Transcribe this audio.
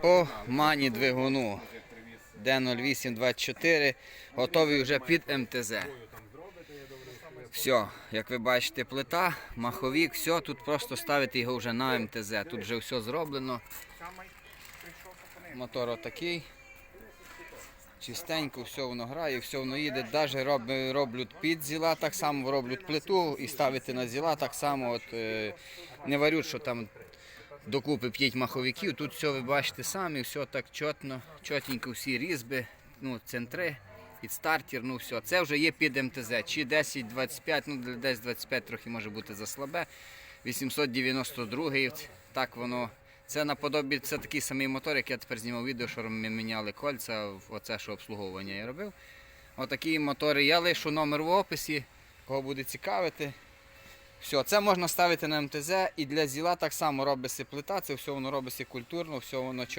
По мані двигуну D0824 готовий вже під МТЗ. Все, як ви бачите, плита, маховік, все, тут просто ставити його вже на МТЗ. Тут вже все зроблено. Мотор отакий. Чистенько, все воно грає, все воно їде. Навіть роб, роблять під зіла, так само роблять плиту і ставити на зіла так само. От, е, не варють, що там докупи 5 маховиків. Тут все ви бачите самі, все так чотно, чотенько всі різьби, ну, центри, під стартер, ну все. Це вже є під МТЗ. Чи 10-25, ну десь 25 трохи може бути заслабе. 892 так воно. Це наподобі, це такий самий мотор, як я тепер знімав відео, що ми міняли кольця, оце що обслуговування я робив. Отакі мотори. Я лишу номер в описі, кого буде цікавити. Все, це можна ставити на МТЗ і для зіла так само робиться плита, це все воно робиться культурно, все воно чотко.